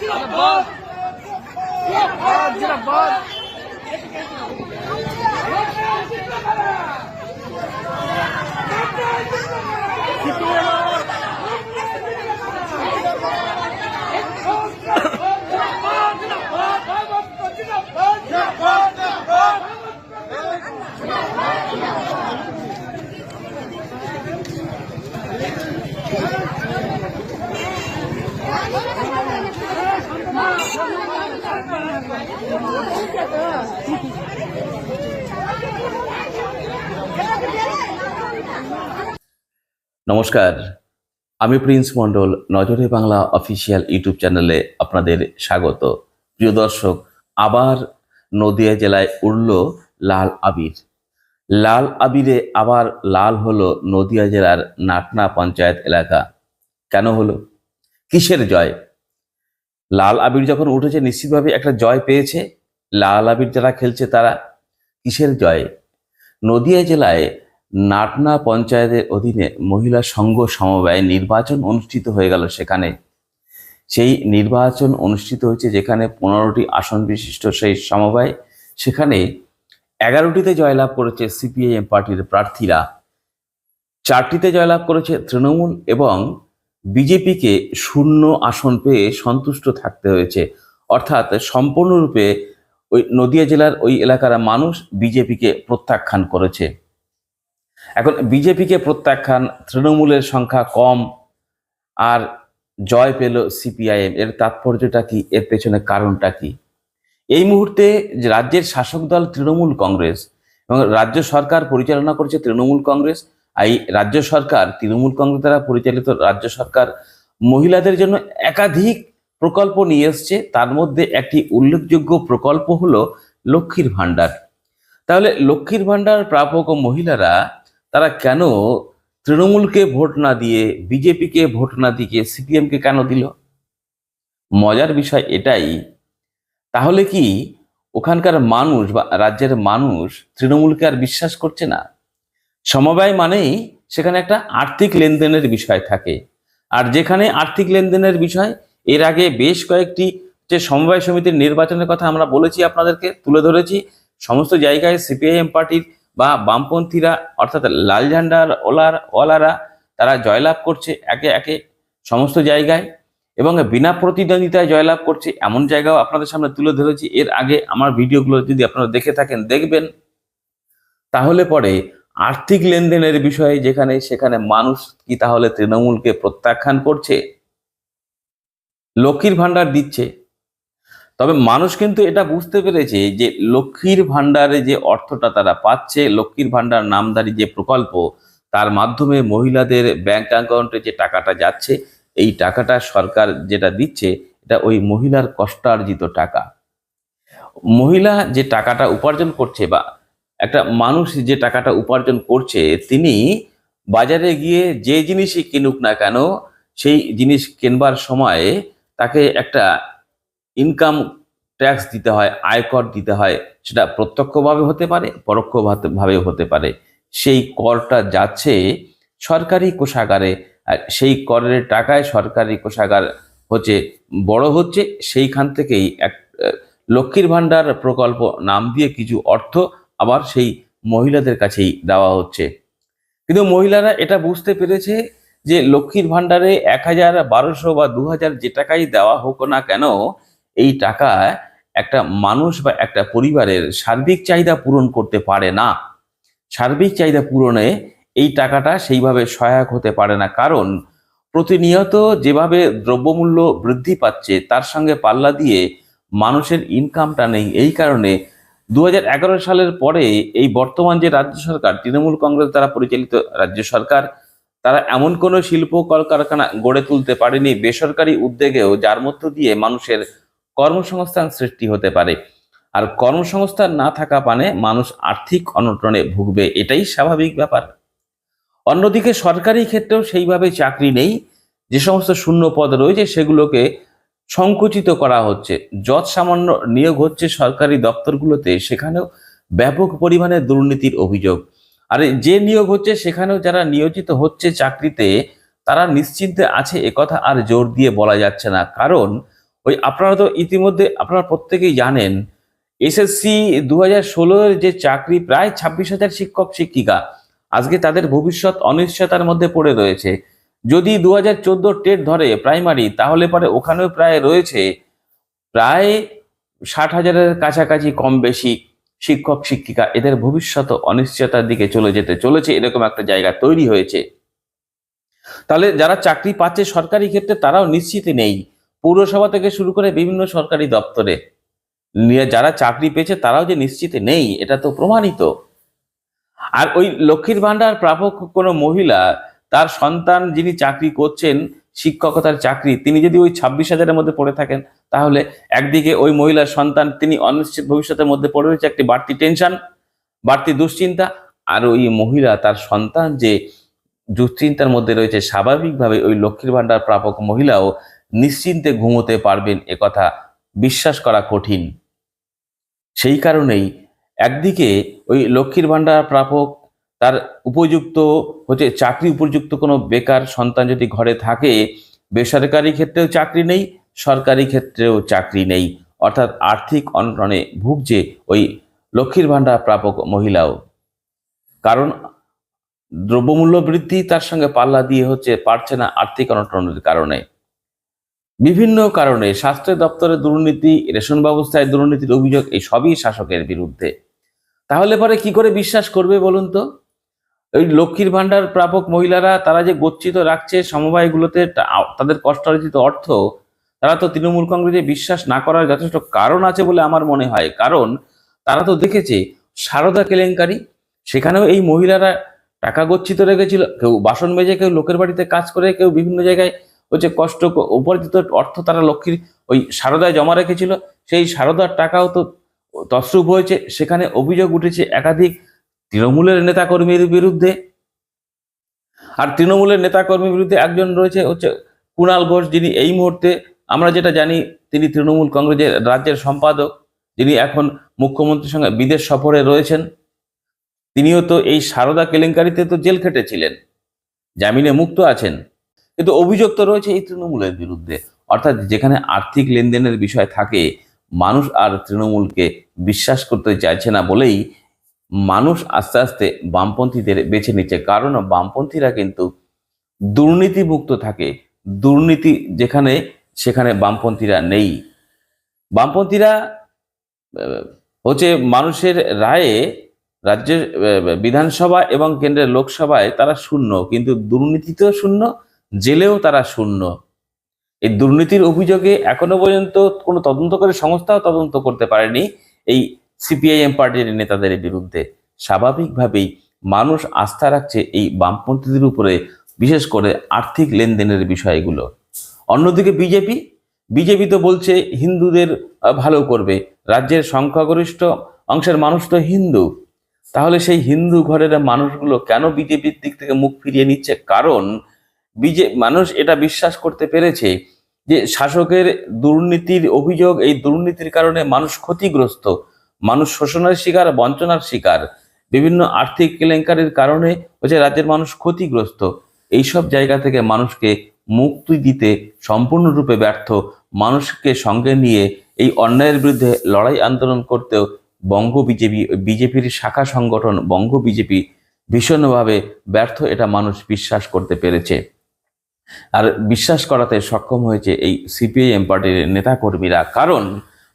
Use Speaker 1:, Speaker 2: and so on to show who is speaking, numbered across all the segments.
Speaker 1: জিন্দাবাদ। জিন্দাবাদ
Speaker 2: নমস্কার। আমি প্রিন্স মণ্ডল, নজরে বাংলা অফিসিয়াল ইউটিউব চ্যানেলে আপনাদের স্বাগত। প্রিয় দর্শক, আবার নদিয়া জেলায় উড়ল লাল আবির। লাল আবিরে আবার লাল হলো নদিয়া জেলার নাটনা পঞ্চায়েত এলাকা। কেন হলো? কিসের জয়? লাল আবির যখন উঠেছে, নিশ্চিতভাবে একটা জয় পেয়েছে। লাল আবির যারা খেলছে, তারা কিসের জয়? নদিয়া জেলায় নাটনা পঞ্চায়েতের অধীনে মহিলা সংঘ সমবায় নির্বাচন অনুষ্ঠিত হয়ে গেল সেখানে। সেই নির্বাচন অনুষ্ঠিত হয়েছে যেখানে পনেরোটি আসন বিশিষ্ট সেই সমবায়। সেখানে এগারোটিতে জয়লাভ করেছে সিপিআইএম পার্টির প্রার্থীরা। চারটিতে জয়লাভ করেছে তৃণমূল এবং বিজেপিকে শূন্য আসন পেয়ে সন্তুষ্ট থাকতে হয়েছে। অর্থাৎ সম্পূর্ণরূপে ওই নদিয়া জেলার ওই এলাকার মানুষ বিজেপিকে প্রত্যাখ্যান করেছে। এখন বিজেপিকে প্রত্যাখ্যান, তৃণমূলের সংখ্যা কম আর জয় পেল সিপিআইএম। এর তাৎপর্যটা কি? এর পেছনে কারণটা কি? এই মুহূর্তে রাজ্যের শাসক দল তৃণমূল কংগ্রেস এবং রাজ্য সরকার পরিচালনা করছে তৃণমূল কংগ্রেস। এই রাজ্য সরকার, তৃণমূল কংগ্রেস দ্বারা পরিচালিত রাজ্য সরকার মহিলাদের জন্য একাধিক প্রকল্প নিয়ে এসছে। তার মধ্যে একটি উল্লেখযোগ্য প্রকল্প হলো লক্ষ্মীর ভাণ্ডার। তাহলে লক্ষ্মীর ভাণ্ডার প্রাপক মহিলারা, তারা কেন তৃণমূলকে ভোট না দিয়ে, বিজেপিকে ভোট না দিয়ে, সিপিএমকে কেন দিল? মজার বিষয় এটাই। তাহলে কি ওখানকার মানুষ বা রাজ্যের মানুষ তৃণমূলকে আর বিশ্বাস করছে না? সমবায় মানেই সেখানে একটা আর্থিক লেনদেনের বিষয় থাকে। আর যেখানে আর্থিক লেনদেনের বিষয়, এর আগে বেশ কয়েকটি যে সমবায় সমিতির নির্বাচনের কথা আমরা বলেছি আপনাদেরকে, তুলে ধরেছি, সমস্ত জায়গায় সিপিআইএম পার্টির বা বামপন্থীরা, অর্থাৎ লাল ঝান্ডার ওলার, ওয়ালারা, তারা জয়লাভ করছে একে একে সমস্ত জায়গায় এবং বিনা প্রতিদ্বন্দ্বিতায় জয়লাভ করছে এমন জায়গাও আপনাদের সামনে তুলে ধরেছি। এর আগে আমার ভিডিওগুলো যদি আপনারা দেখে থাকেন, দেখবেন, তাহলে পরে আর্থিক লেনদেনের বিষয়ে যেখানে, সেখানে মানুষ কি তাহলে তৃণমূলকে প্রত্যাখ্যান করছে? লক্ষ্মীর ভাণ্ডার দিচ্ছে। তবে মানুষ কিন্তু এটা বুঝতে পেরেছে যে লক্ষ্মীর ভাণ্ডারে যে অর্থটা তারা পাচ্ছে, লক্ষ্মীর ভাণ্ডার নামদারি যে প্রকল্প, তার মাধ্যমে মহিলাদের ব্যাংক অ্যাকাউন্টে যে টাকাটা যাচ্ছে, এই টাকাটা সরকার যেটা দিচ্ছে, এটা ওই মহিলার কষ্টার্জিত টাকা। মহিলা যে টাকাটা উপার্জন করছে বা একটা মানুষ যে টাকাটা উপার্জন করছে, তিনি বাজারে গিয়ে যে জিনিসই কিনুক না কেন, সেই জিনিস কেনবার সময় তাকে একটা ইনকাম ট্যাক্স দিতে হয় আয়কর দিতে হয়, সেটা প্রত্যক্ষভাবে হতে পারে, পরোক্ষভাবে হতে পারে। সেই করটা যাচ্ছে সরকারি কোষাগারে, আর সেই করের টাকায় সরকারি কোষাগার হচ্ছে বড় হচ্ছে, সেইখান থেকেই এক লক্ষ্মীর ভাণ্ডার প্রকল্প নাম দিয়ে কিছু অর্থ আবার সেই মহিলাদের কাছেই দেওয়া হচ্ছে। কিন্তু মহিলারা এটা বুঝতে পেরেছে যে লক্ষ্মীর ভাণ্ডারে এক হাজার, বারোশো বা দু হাজার যে টাকাই দেওয়া হোক না কেন, এই টাকা একটা মানুষ বা একটা পরিবারের সার্বিক চাহিদা পূরণ করতে পারে না। সার্বিক চাহিদা পূরণে এই টাকাটা সেইভাবে সহায়ক হতে পারে না। কারণ প্রতিনিয়ত যেভাবে দ্রব্যমূল্য বৃদ্ধি পাচ্ছে, তার সঙ্গে পাল্লা দিয়ে মানুষের ইনকামটা নেই। এই কারণে দু হাজার এগারো সালের পরে এই বর্তমান যে রাজ্য সরকার, তৃণমূল কংগ্রেস দ্বারা পরিচালিত রাজ্য সরকার, তারা এমন কোনো শিল্প কলকারখানা গড়ে তুলতে পারেনি বেসরকারি উদ্যোগেও, যার মধ্য দিয়ে মানুষের কর্মসংস্থান সৃষ্টি হতে পারে। আর কর্মসংস্থান না থাকা মানে মানুষ আর্থিক অনটনে ভুগবে, এটাই স্বাভাবিক ব্যাপার। অন্যদিকে সরকারি ক্ষেত্রেও সেইভাবে চাকরি নেই, যে সমস্ত শূন্য পদ রয়েছে সেগুলোকে সংকুচিত করা হচ্ছে। যৎ সামান্য নিয়োগ হচ্ছে সরকারি দপ্তরগুলোতে, সেখানেও ব্যাপক পরিমাণে দুর্নীতির অভিযোগ। আর যে নিয়োগ হচ্ছে, সেখানেও যারা নিয়োজিত হচ্ছে চাকরিতে, তারা নিশ্চিন্তে আছে একথা আর জোর দিয়ে বলা যাচ্ছে না। কারণ, ওই আপনারা তো ইতিমধ্যে, আপনারা প্রত্যেকেই জানেন, এসএসসি দু হাজার ষোলোর যে চাকরি, প্রায় ছাব্বিশ হাজার শিক্ষক, শিক্ষিকা, আজকে তাদের ভবিষ্যৎ অনিশ্চয়তার মধ্যে পড়ে রয়েছে। যদি দু হাজার টেট ধরে প্রাইমারি, তাহলে পরে ওখানেও প্রায় রয়েছে প্রায় ষাট হাজারের কাছাকাছি কম বেশি শিক্ষক, শিক্ষিকা। এদের ভবিষ্যৎ অনিশ্চয়তার দিকে চলে যেতে চলেছে, এরকম একটা জায়গা তৈরি হয়েছে। তাহলে যারা চাকরি পাচ্ছে সরকারি ক্ষেত্রে, তারাও নিশ্চিত নেই। পৌরসভা থেকে শুরু করে বিভিন্ন সরকারি দপ্তরে যারা চাকরি পেয়েছে, তারাও যে নিশ্চিত নেই, এটা তো প্রমাণিত। আর ওই লক্ষ্মীর ভান্ডার প্রাপক কোনো মহিলা তার সন্তান যিনি চাকরি করছেন, শিক্ষকতার চাকরি, তিনি যদি ওই ছাব্বিশ হাজারের মধ্যে পড়ে থাকেন, তাহলে একদিকে ওই মহিলার সন্তান তিনি অনিশ্চিত ভবিষ্যতের মধ্যে পড়ে রয়েছে, একটি বাড়তি টেনশন বাড়তি দুশ্চিন্তা, আর ওই মহিলা, তার সন্তান যে দুশ্চিন্তার মধ্যে রয়েছে, স্বাভাবিকভাবে ওই লক্ষ্মীর ভান্ডার প্রাপক মহিলাও নিশ্চিন্তে ঘুমোতে পারবেন একথা বিশ্বাস করা কঠিন। সেই কারণেই একদিকে ওই লক্ষ্মীর ভাণ্ডার প্রাপক তার উপযুক্ত হচ্ছে চাকরি উপযুক্ত কোনো বেকার সন্তান যদি ঘরে থাকে, বেসরকারি ক্ষেত্রেও চাকরি নেই, সরকারি ক্ষেত্রেও চাকরি নেই। অর্থাৎ আর্থিক অনটনে ভুগছে ওই লক্ষ্মীর ভান্ডার প্রাপক মহিলাও। কারণ দ্রব্যমূল্য বৃদ্ধি তার সঙ্গে পাল্লা দিয়ে হচ্ছে পারছে না আর্থিক অনটনের কারণে। বিভিন্ন কারণে স্বাস্থ্য দপ্তরে দুর্নীতি, রেশন ব্যবস্থায় দুর্নীতির অভিযোগ, এই সবই শাসকের বিরুদ্ধে। তাহলে পরে কি করে বিশ্বাস করবে বলুন তো? ওই লক্ষ্মীর ভাণ্ডার প্রাপক মহিলারা, তারা যে গচ্ছিত রাখছে সমবায়গুলোতে তাদের কষ্টার্জিত অর্থ, তারা তো তৃণমূল কংগ্রেসে বিশ্বাস না করার যথেষ্ট কারণ আছে বলে আমার মনে হয়। কারণ তারা তো দেখেছে, সারদা কেলেঙ্কারি, সেখানেও এই মহিলারা টাকা গচ্ছিত রেখেছিল, কেউ বাসন মেজে, কেউ লোকের বাড়িতে কাজ করে, কেউ বিভিন্ন জায়গায় হচ্ছে কষ্ট উপার্জিত অর্থ তারা লক্ষ্মীর ওই সারদায় জমা রেখেছিল, সেই সারদার টাকাও তো তসরূপ হয়েছে, সেখানে অভিযোগ উঠেছে একাধিক তৃণমূলের নেতাকর্মীর বিরুদ্ধে। আর তৃণমূলের নেতাকর্মীর বিরুদ্ধে একজন রয়েছে, হচ্ছে কুণাল ঘোষ, যিনি এই মুহূর্তে আমরা যেটা জানি, তিনি তৃণমূল কংগ্রেসের রাজ্যের সম্পাদক, যিনি এখন মুখ্যমন্ত্রীর সঙ্গে বিদেশ সফরে রয়েছেন। তিনিও তো এই সারদা কেলেঙ্কারিতে তো জেল খেটেছিলেন, জামিনে মুক্ত আছেন। কিন্তু অভিযোগ তো রয়েছে এই তৃণমূলের বিরুদ্ধে। অর্থাৎ যেখানে আর্থিক লেনদেনের বিষয় থাকে, মানুষ আর তৃণমূলকে বিশ্বাস করতে চাইছে না বলেই মানুষ আস্তে আস্তে বামপন্থীদের বেছে নিচ্ছে। কারণ বামপন্থীরা কিন্তু দুর্নীতিমুক্ত থাকে। দুর্নীতি যেখানে, সেখানে বামপন্থীরা নেই। বামপন্থীরা হচ্ছে মানুষের রায়ে রাজ্যের বিধানসভা এবং কেন্দ্রের লোকসভায় তারা শূন্য, কিন্তু দুর্নীতিতেও শূন্য, জেলেও তারা শূন্য। এই দুর্নীতির অভিযোগে এখনও পর্যন্ত কোনো তদন্তকারী সংস্থাও তদন্ত করতে পারেনি। এই সিপিআইএম পার্টির নেতাদের বিরুদ্ধে স্বাভাবিকভাবেই মানুষ আস্থা রাখছে এই বামপন্থীদের উপরে, বিশেষ করে আর্থিক লেনদেনের বিষয়গুলো। অন্যদিকে বিজেপি বিজেপি তো বলছে হিন্দুদের ভালো করবে। রাজ্যের সংখ্যাগরিষ্ঠ অংশের মানুষ তো হিন্দু। তাহলে সেই হিন্দু ঘরের মানুষগুলো কেন বিজেপির দিক থেকে মুখ ফিরিয়ে নিচ্ছে? কারণ বিজে, মানুষ এটা বিশ্বাস করতে পেরেছে যে শাসকের দুর্নীতির অভিযোগ, এই দুর্নীতির কারণে মানুষ ক্ষতিগ্রস্ত। মানুষ শোষণের শিকার, বঞ্চনার শিকার। বিভিন্ন আর্থিক কেলেঙ্কারির কারণে হচ্ছে রাজ্যের মানুষ ক্ষতিগ্রস্ত। এইসব জায়গা থেকে মানুষকে মুক্তি দিতে সম্পূর্ণরূপে ব্যর্থ। মানুষকে সঙ্গে নিয়ে এই অন্যায়ের বিরুদ্ধে লড়াই আন্দোলন করতেও বঙ্গ বিজেপি, বিজেপির শাখা সংগঠন বঙ্গ বিজেপি ভীষণভাবে ব্যর্থ এটা মানুষ বিশ্বাস করতে পেরেছে। আর বিশ্বাস করাতে সক্ষম হয়েছে এই সিপিআইএম পার্টির নেতাকর্মীরা। কারণ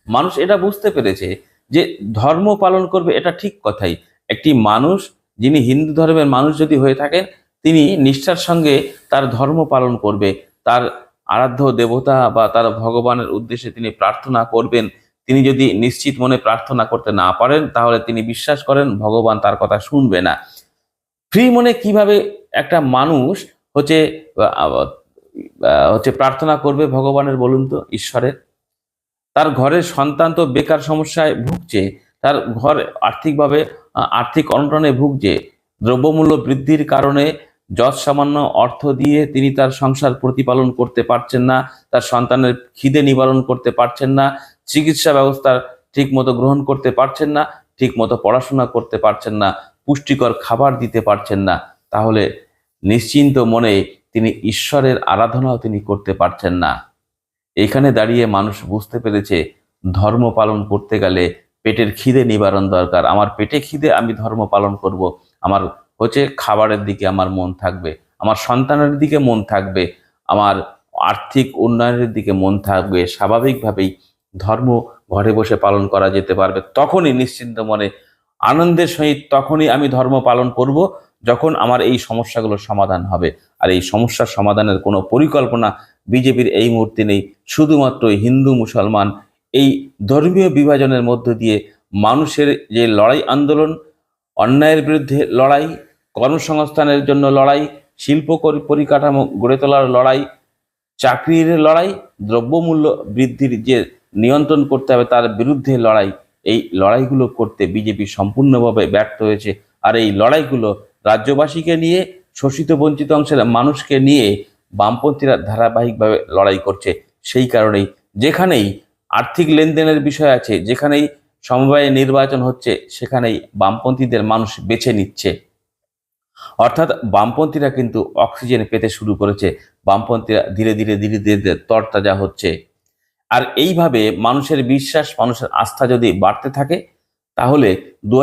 Speaker 2: মানুষ এটা বুঝতে পেরেছে যে ধর্ম পালন করবে, এটা ঠিক কথাই। একটি মানুষ, যিনি হিন্দু ধর্মের মানুষ যদি হয়ে থাকেন, তিনি নিষ্ঠার সঙ্গে তার ধর্ম পালন করবে। তার আরাধ্য দেবতা বা তার ভগবানের উদ্দেশ্যে তিনি প্রার্থনা করবেন। তিনি যদি নিশ্চিত মনে প্রার্থনা করতে না পারেন, তাহলে তিনি বিশ্বাস করেন ভগবান তার কথা শুনবে না। ফ্রি মনে কীভাবে একটা মানুষ হচ্ছে হচ্ছে প্রার্থনা করবে ভগবানের বলুন তো, ঈশ্বরের? তার ঘরের সন্তান তো বেকার সমস্যায় ভুগছে, তার ঘর আর্থিকভাবে, আর্থিক অনটনে ভুগছে। দ্রব্যমূল্য বৃদ্ধির কারণে যৎ সামান্য অর্থ দিয়ে তিনি তার সংসার প্রতিপালন করতে পারছেন না, তার সন্তানের খিদে নিবারণ করতে পারছেন না, চিকিৎসা ব্যবস্থা ঠিক মতো গ্রহণ করতে পারছেন না, ঠিক মতো পড়াশোনা করতে পারছেন না, পুষ্টিকর খাবার দিতে পারছেন না। তাহলে নিশ্চিন্ত মনে তিনি ঈশ্বরের আরাধনাও তিনি করতে পারছেন না। এখানে দাঁড়িয়ে মানুষ বুঝতে পেরেছে ধর্ম পালন করতে গেলে পেটের খিদে নিবারণ দরকার। আমার পেটে খিদে, আমি ধর্ম পালন করব। আমার হচ্ছে খাবারের দিকে আমার মন থাকবে। আমার সন্তানের দিকে মন থাকবে। আমার আর্থিক উন্নয়নের দিকে মন থাকবে। স্বাভাবিকভাবেই ধর্ম ঘরে বসে পালন করা যেতে পারবে। তখনই নিশ্চিন্ত মনে, আনন্দের সহিত তখনই আমি ধর্ম পালন করব, যখন আমার এই সমস্যাগুলোর সমাধান হবে। আর এই সমস্যার সমাধানের কোনো পরিকল্পনা বিজেপির এই মুহূর্তে নেই। শুধুমাত্র হিন্দু মুসলমান এই ধর্মীয় বিভাজনের মধ্য দিয়ে মানুষের যে লড়াই আন্দোলন, অন্যায়ের বিরুদ্ধে লড়াই, কর্মসংস্থানের জন্য লড়াই, শিল্প পরিকাঠামো গড়ে তোলার লড়াই, চাকরির লড়াই, দ্রব্যমূল্য বৃদ্ধির যে নিয়ন্ত্রণ করতে হবে তার বিরুদ্ধে লড়াই, এই লড়াইগুলো করতে বিজেপি সম্পূর্ণভাবে ব্যর্থ হয়েছে। আর এই লড়াইগুলো রাজ্যবাসীকে নিয়ে শোষিত বঞ্চিত অংশের মানুষকে নিয়ে বামপন্থীরা ধারাবাহিকভাবে লড়াই করছে। সেই কারণেই যেখানেই আর্থিক লেনদেনের বিষয় আছে, যেখানেই সমবায়ে নির্বাচন হচ্ছে, সেখানেই বামপন্থীদের মানুষ বেছে নিচ্ছে। অর্থাৎ বামপন্থীরা কিন্তু অক্সিজেন পেতে শুরু করেছে। বামপন্থীরা ধীরে ধীরে ধীরে ধীরে তরতাজা হচ্ছে। আর এইভাবে মানুষের বিশ্বাস, মানুষের আস্থা যদি বাড়তে থাকে, তাহলে দু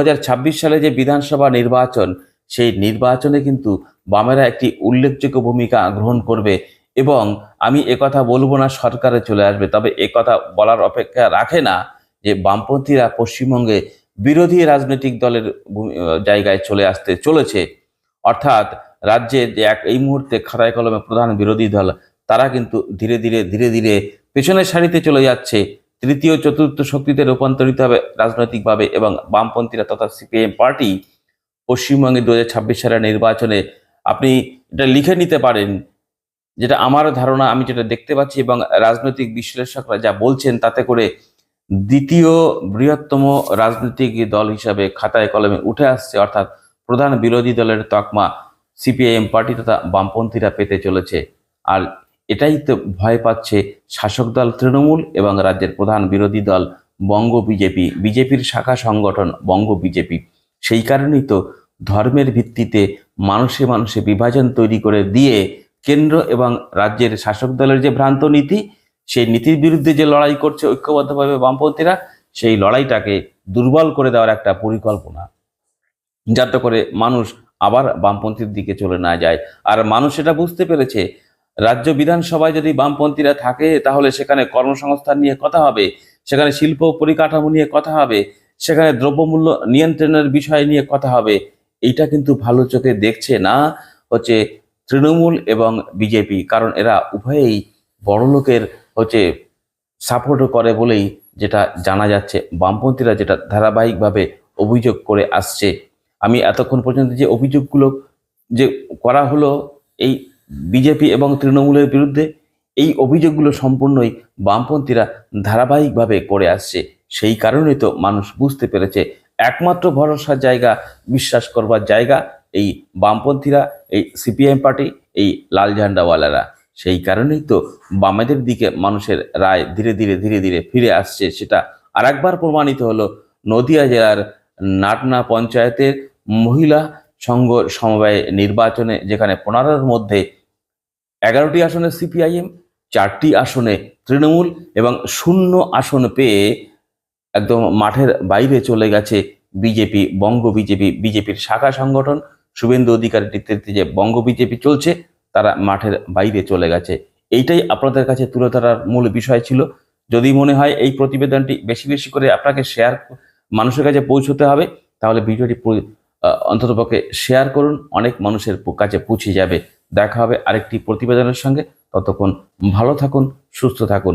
Speaker 2: সালে যে বিধানসভা নির্বাচন সেই নির্বাচনে কিন্তু বামেরা একটি উল্লেখযোগ্য ভূমিকা গ্রহণ করবে এবং আমি একথা বলব না, সরকারে চলে আসবে। তবে একথা বলার অপেক্ষা রাখে না যে বামপন্থীরা পশ্চিমবঙ্গে বিরোধী রাজনৈতিক দলের জায়গায় চলে আসতে চলেছে। অর্থাৎ রাজ্যে যে এক, এই মুহূর্তে খাতায় কলমে প্রধান বিরোধী দল, তারা কিন্তু ধীরে ধীরে ধীরে ধীরে পেছনের সারিতে চলে যাচ্ছে। তৃতীয়, চতুর্থ শক্তিতে রূপান্তরিত হবে রাজনৈতিকভাবে এবং বামপন্থীরা তথা সিপিএম পার্টি পশ্চিমবঙ্গে দু হাজার ছাব্বিশ সালের নির্বাচনে আপনি এটা লিখে নিতে পারেন। যেটা আমার ধারণা, আমি যেটা দেখতে পাচ্ছি এবং রাজনৈতিক বিশ্লেষকরা যা বলছেন তাতে করে দ্বিতীয় বৃহত্তম রাজনৈতিক দল হিসাবে খাতায় কলমে উঠে আসছে, অর্থাৎ প্রধান বিরোধী দলের তকমা সিপিআইএম পার্টি তথা বামপন্থীরা পেতে চলেছে। আর এটাই তো ভয় পাচ্ছে শাসক দল তৃণমূল এবং রাজ্যের প্রধান বিরোধী দল বঙ্গ বিজেপি। বিজেপির শাখা সংগঠন বঙ্গ বিজেপি। সেই কারণেই তো ধর্মের ভিত্তিতে মানুষে মানুষে বিভাজন তৈরি করে দিয়ে কেন্দ্র এবং রাজ্যের শাসক দলের যে ভ্রান্ত নীতি, সেই নীতির বিরুদ্ধে যে লড়াই করছে ঐক্যবদ্ধভাবে বামপন্থীরা, সেই লড়াইটাকে দুর্বল করে দেওয়ার একটা পরিকল্পনা। যাতে করে মানুষ আবার বামপন্থীর দিকে চলে না যায়। আর মানুষ এটা বুঝতে পেরেছে, রাজ্য বিধানসভায় যদি বামপন্থীরা থাকে, তাহলে সেখানে কর্মসংস্থান নিয়ে কথা হবে, সেখানে শিল্প পরিকাঠামো নিয়ে কথা হবে, সেখানে দ্রব্যমূল্য নিয়ন্ত্রণের বিষয় নিয়ে কথা হবে এইটা কিন্তু ভালো চোখে দেখছে না হচ্ছে তৃণমূল এবং বিজেপি, কারণ এরা উভয়েই বড় লোকের হচ্ছে সাপোর্ট করে বলেই যেটা জানা যাচ্ছে। বামপন্থীরা যেটা ধারাবাহিকভাবে অভিযোগ করে আসছে। আমি এতক্ষণ পর্যন্ত যে অভিযোগগুলো যে করা হলো এই বিজেপি এবং তৃণমূলের বিরুদ্ধে, এই অভিযোগগুলো সম্পূর্ণই বামপন্থীরা ধারাবাহিকভাবে করে আসছে। সেই কারণেই তো মানুষ বুঝতে পেরেছে একমাত্র ভরসার জায়গা, বিশ্বাস করবার জায়গা এই বামপন্থীরা, এই সিপিএম পার্টি, এই লাল ঝান্ডাওয়ালারা। সেই কারণেই তো বামেদের দিকে মানুষের রায় ধীরে ধীরে ধীরে ধীরে ফিরে আসছে। সেটা আরেকবার প্রমাণিত হলো নদিয়া জেলার নাটনা পঞ্চায়েতের মহিলা সংঘ সমবায় নির্বাচনে, যেখানে পনেরোর মধ্যে এগারোটি আসনে সিপিআইএম, চারটি আসনে তৃণমূল এবং শূন্য আসন পেয়ে একদম মাঠের বাইরে চলে গেছে বিজেপি, বঙ্গ বিজেপি, বিজেপির শাখা সংগঠন। শুভেন্দু অধিকারীর নেতৃত্বে যে বঙ্গ বিজেপি চলছে, তারা মাঠের বাইরে চলে গেছে। এইটাই আপনাদের কাছে তুলে ধরার মূল বিষয় ছিল। যদি মনে হয় এই প্রতিবেদনটি বেশি বেশি করে আপনাকে শেয়ার মানুষের কাছে পৌঁছতে হবে, তাহলে ভিডিওটি অন্ততপক্ষে শেয়ার করুন। অনেক মানুষের কাছে পৌঁছে যাবে। দেখা হবে আরেকটি প্রতিবেদনের সঙ্গে। ততক্ষণ ভালো থাকুন, সুস্থ থাকুন।